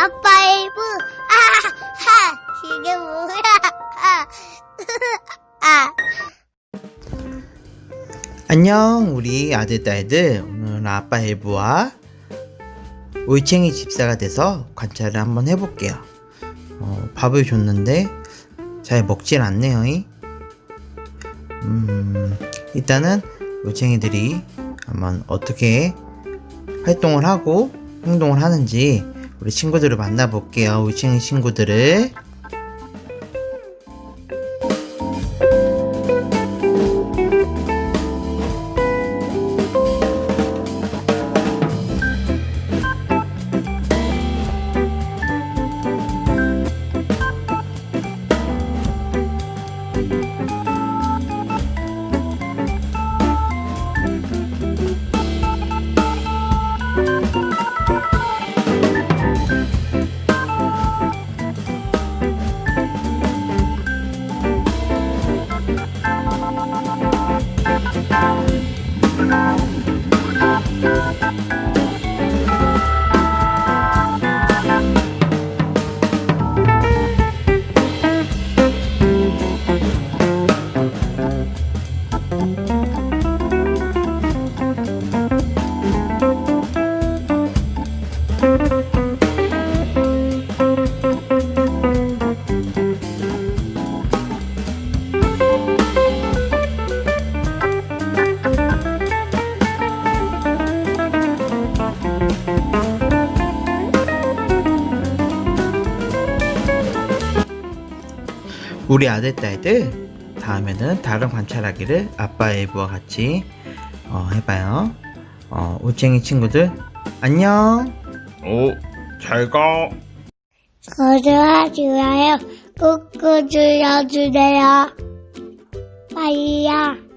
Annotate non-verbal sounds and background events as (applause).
아빠 일부. 아하 이게 뭐야. 아, (laughs) 아. 안녕 우리 아들 딸들. 오늘은 아빠 엘브와 올챙이 집사가 돼서 관찰을 한번 해볼게요. 어, 밥을 줬는데 잘 먹질 않네요 이. 음, 일단은 올챙이들이 한번 어떻게 활동을 하고 행동을 하는지 우리 친구들을 만나볼게요. 올챙이 친구들을 우리 아들 딸들 다음에는 다른 관찰하기를 아빠 엘브와 같이 어, 해봐요. 어, 올챙이 친구들 안녕. 어, 잘 가. 구독과 좋아요 꾹꾹 눌러주세요. 빠이야.